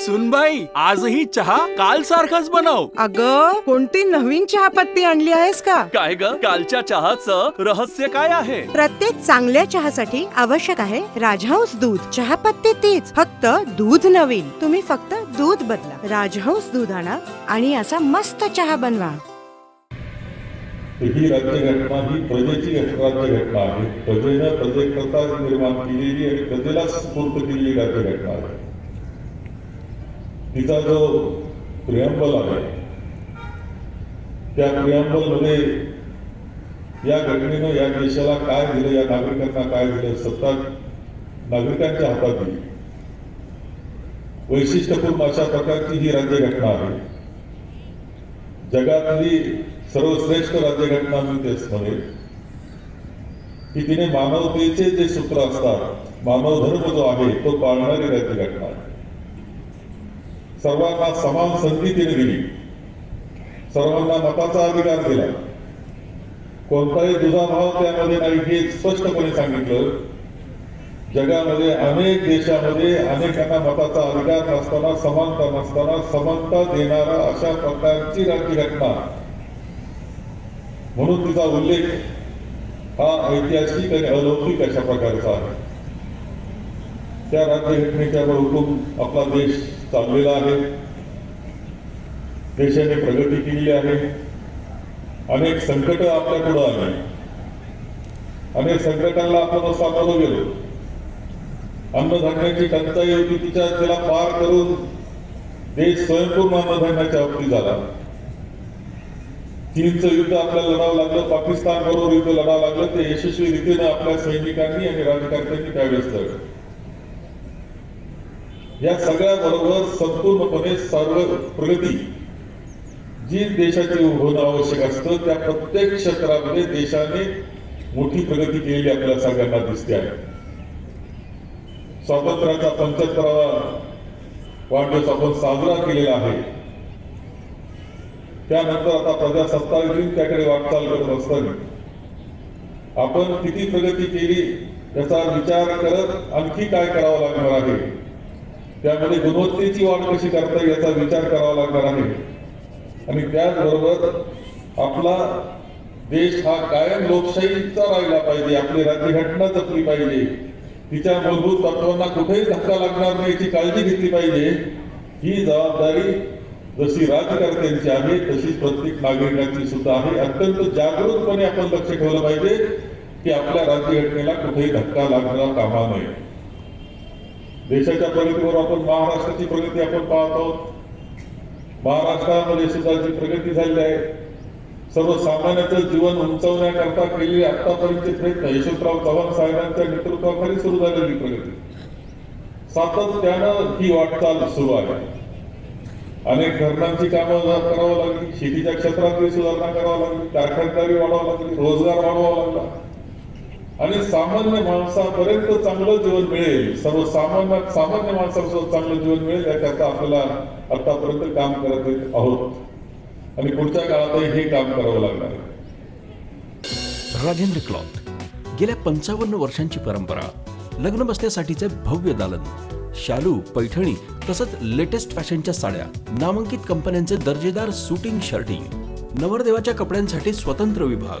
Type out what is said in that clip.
सुनबाई आजही चहा काल सारखाच बनव. अग कोणती नवीन चहापत्ती आणली आहेस का? काय ग? कालच्या चहाचं रहस्य काय आहे? प्रत्येक चांगल्या चहासाठी आवश्यक आहे राजहंस दूध. चहापत्ती तीच फक्त दूध नवीन. तुम्ही फक्त दूध बदला. राजहंस दूध आणा आणि असा मस्त चहा बनवा. ही राज्यघटना ही प्रजेची राज्यघटना आहे. प्रजेनं प्रजेकरता निर्माण केलेली आणि प्रजेला स्फूर्त केलेली राज्यघटना आहे. तिचा जो प्रियंबल आहे त्या प्रियांबलमध्ये या घटनेनं या देशाला काय दिलं या नागरिकांना काय दिलं सत्ता नागरिकांच्या हातात दिली वैशिष्ट्यपूर्ण अशा प्रकारची ही राज्यघटना आहे. जगातली सर्वश्रेष्ठ राज्यघटना मी तेच म्हणेल की तिने मानवतेचे जे सूत्र असतात मानव धर्म जो आहे तो पाळणारी राज्यघटना आहे. सर्वांना समान संधी तिने दिली सर्वांना मताचा अधिकार दिला. कोणताही दुजाभाव त्यामध्ये नाही हे स्पष्टपणे सांगितलं. जगामध्ये अनेक देशामध्ये अनेकांना मताचा अधिकार नसताना समानता नसताना समानता देणारा अशा प्रकारची राज्यघटना म्हणून तिचा उल्लेख हा ऐतिहासिक आणि अलौकिक अशा प्रकारचा आहे. त्या राज्यघटनेच्या हुकूम आपला देश चाललेला आहे. देशाने प्रगती केली आहे. अनेक संकट आपल्या पुढे आली. अनेक संकटांना आपण सामोरं गेलो. अन्नधान्याची टंचाई होती तिच्या तिला पार करून देश स्वयंपूर्ण अन्नधान्याच्या बाबतीत झाला. चीनचं युद्ध आपल्याला लढावं लागलं पाकिस्तान बरोबर युद्ध लढावं लागलं ते यशस्वी रीतीनं आपल्या सैनिकांनी आणि राजकारण्यांनी त्यावेळेस लढलं. या सगळ्या बरोबर संपूर्णपणे सर्व प्रगती जी देशाची होणं आवश्यक असतं त्या प्रत्येक क्षेत्रामध्ये देशाने मोठी प्रगती केलेली आपल्याला सगळ्यांना दिसते आहे. स्वातंत्र्याचा पंच्याहत्तरावा वाढदिवस आपण साजरा केलेला आहे. त्यानंतर आता प्रजासत्ताक दिन त्याकडे वाटचाल करत असताना आपण किती प्रगती केली याचा विचार करत आणखी काय करावं लागणार आहे? त्यामध्ये गुणवत्तेची वाढ कशी करता याचा विचार करावा लागणार आहे. आणि त्याचबरोबर आपला देश हा कायम लोकशाहीचा राहिला पाहिजे आपली राज्यघटना जपली पाहिजे. तिच्या मूलभूत तत्वांना कुठेही धक्का लागणार नाही याची काळजी घेतली पाहिजे. ही जबाबदारी जशी राज्यकर्त्यांची आहे तशीच प्रत्येक नागरिकांची सुद्धा आहे. अत्यंत जागरूकपणे आपण लक्ष ठेवलं पाहिजे की आपल्या राज्यघटनेला कुठेही धक्का लागणार कामा नये. देशाच्या प्रगतीवर आपण महाराष्ट्राची प्रगती आपण पाहत आहोत. महाराष्ट्रामध्ये सुद्धा जी प्रगती झालेली आहे. सर्वसामान्यांचं जीवन उंचवण्याकरता केलेले आतापर्यंतचे प्रयत्न यशवंतराव चव्हाण साहेबांच्या नेतृत्वाखाली सुरू झालेली प्रगती. सातत्यानं ही वाटचाल सुरू आहे. अनेक धरणांची कामं करावं लागली शेतीच्या क्षेत्रातली सुधारणा करावी लागली कारखानदारी वाढावं लागली रोजगार वाढवावा लागला. आणि सामान्य माणसापर्यंत चांगलं जीवन मिळेल सर्वसामान्य सामान्य माणसासोबत चांगलं जीवन मिळेल याकरता आपल्याला आतापर्यंत काम करत येत आहोत. आणि पुढच्या काळातही हे काम करावं लागणार आहे. राजेंद्र क्लॉथ गेल्या पंचावन्न वर्षांची परंपरा लग्न बसण्यासाठीचे भव्य दालन शालू पैठणी तसंच लेटेस्ट फॅशनच्या साड्या नामांकित कंपन्यांचे दर्जेदार सुटिंग शर्टिंग नवरदेवाच्या कपड्यांसाठी स्वतंत्र विभाग